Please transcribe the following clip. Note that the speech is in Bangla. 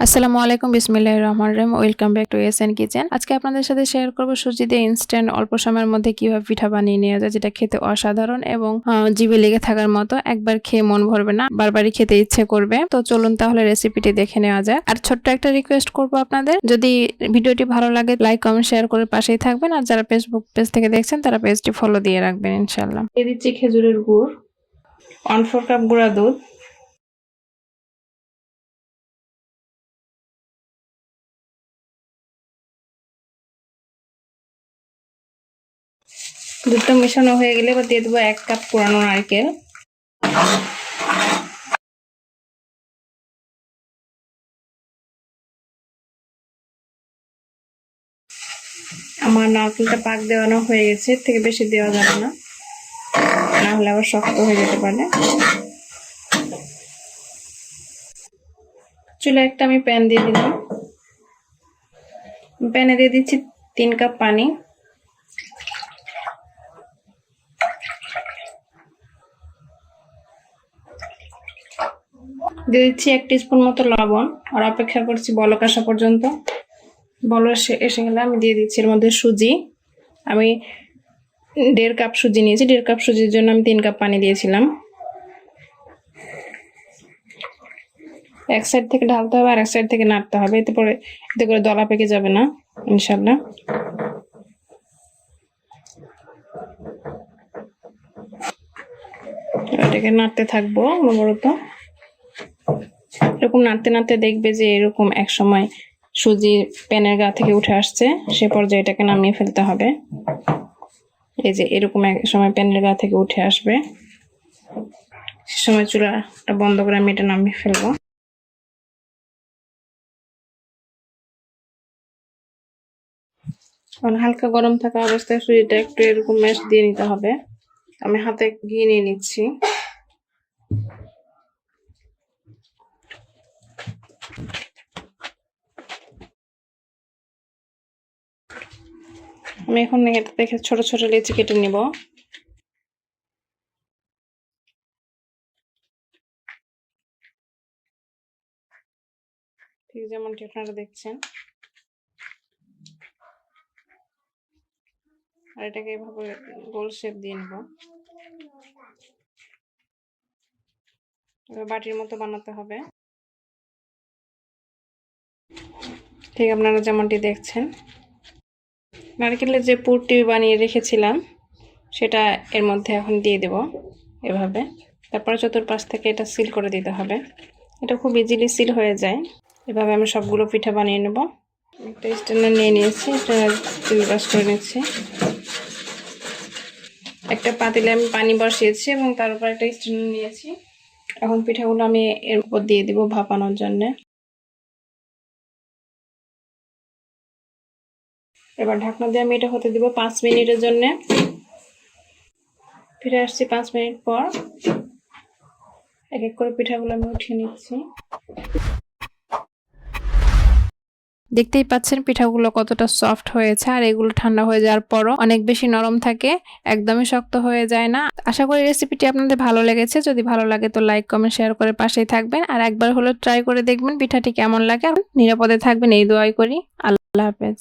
আসসালামু আলাইকুম, বিসমিল্লাহির রহমান রহিম। Welcome back to S kitchen আজকে আপনাদের সাথে শেয়ার করব সুজি দিয়ে ইনস্ট্যান্ট অল্প সময়ের মধ্যে কীভাবে পিঠা বানিয়ে নেওয়া যায়, যেটা খেতে অসাধারণ এবং জিভে লেগে থাকার মতো। একবার খেয়ে মন ভরবে না, বারবারই খেতে ইচ্ছে করবে। তো চলুন তাহলে রেসিপিটি দেখে নেওয়া যায় আর ছোট্ট একটা রিকোয়েস্ট করব আপনাদের। যদি ভিডিওটি ভালো লাগে লাইক কমেন্ট শেয়ার করে পাশেই থাকবেন। আর যারা ফেসবুক পেজ থেকে দেখছেন, তারা পেজটি ফলো দিয়ে রাখবেন ইনশাল্লাহ দিচ্ছি খেজুরের গুড়। ওয়ান ফোর কাপ গুঁড়া দুধ। দুধটা মেশানো হয়ে গেলে এবার দিয়ে দেবো এক কাপ পুরানো নারকেল। আমার নারকেলটা পাক দেওয়ানো হয়ে গেছে থেকে বেশি দেওয়া যাবে না। না হলে আবার শক্ত হয়ে যেতে পারে। চুলে একটা আমি প্যান দিয়ে দিলাম। প্যানে দিয়ে দিচ্ছি তিন কাপ পানি। দিয়ে দিচ্ছি এক স্পুন মতো লবণ। আর অপেক্ষা করছি বলক আসা পর্যন্ত। এসে এসে গেলে আমি দিয়ে দিচ্ছি এর মধ্যে সুজি। আমি দেড় কাপ সুজি নিয়েছি। দেড় কাপ সুজির জন্য আমি তিন কাপ পানি দিয়েছিলাম। এক সাইড থেকে ঢালতে হবে আর এক সাইড থেকে নাড়তে হবে। এতে পরে, এতে করে দলা পেকে যাবে না ইনশাল্লাহ এটাকে নাড়তে থাকব অনবরত। এরকম নাড়তে নাড়তে দেখবে যে এরকম এক সময় সুজি প্যানের গা থেকে উঠে আসছে, সে পর্যায়ে এটাকে নামিয়ে ফেলতে হবে। এই যে এরকম এক সময় প্যানের গা থেকে উঠে আসবে। সে সময় চুলাটা বন্ধ করে আমি এটা নামিয়ে ফেলব। এখন হালকা গরম থাকা অবস্থায় সুজিটা একটু এরকম ম্যাশ দিয়ে নিতে হবে। আমি হাতে ঘি নিয়ে নিচ্ছি। আমি এখন এটা দেখে ছোট ছোট লেচি কেটে নিব। ঠিক যেমনটি আপনারা দেখছেন। আর এটাকে এভাবে গোল শেপ দিয়ে নেব। বাটির মতো বানাতে হবে। ঠিক আপনারা যেমনটি দেখছেন। নারকেলের যে পুরটি বানিয়ে রেখেছিলাম, সেটা এর মধ্যে এখন দিয়ে দেব এভাবে। তারপরে চতুর্পাশ থেকে এটা সিল করে দিতে হবে। এটা খুব ইজিলি সিল হয়ে যায়। এভাবে আমি সবগুলো পিঠা বানিয়ে নেব। একটা স্ট্যান্ডার নিয়ে নিয়েছি এটা ব্রাশ করে নিচ্ছি। একটা পাতিলে আমি পানি বসিয়েছি এবং তার উপর একটা স্ট্যান্ডার নিয়েছি। এখন পিঠাগুলো আমি এর উপর দিয়ে দিব ভাপানোর জন্যে। এবার ঢাকনা দিয়ে আমি এটা হতে দিব পাঁচ মিনিটের জন্য। ফিরে আসছি পাঁচ মিনিট পর। এক এক করে পিঠাগুলো আমি উঠিয়ে নিচ্ছি। দেখতেই পাচ্ছেন পিঠাগুলো কতটা সফট হয়েছে আর এগুলো ঠান্ডা হয়ে যাওয়ার পরও অনেক বেশি নরম থাকে, একদমই শক্ত হয়ে যায় না। আশা করি রেসিপিটি আপনাদের ভালো লেগেছে। যদি ভালো লাগে তো লাইক, কমেন্ট, শেয়ার করে পাশেই থাকবেন। আর একবার হলো ট্রাই করে দেখবেন পিঠাটি কেমন লাগে। আর নিরাপদে থাকবেন, এই দোয়াই করি। আল্লাহ হাফেজ।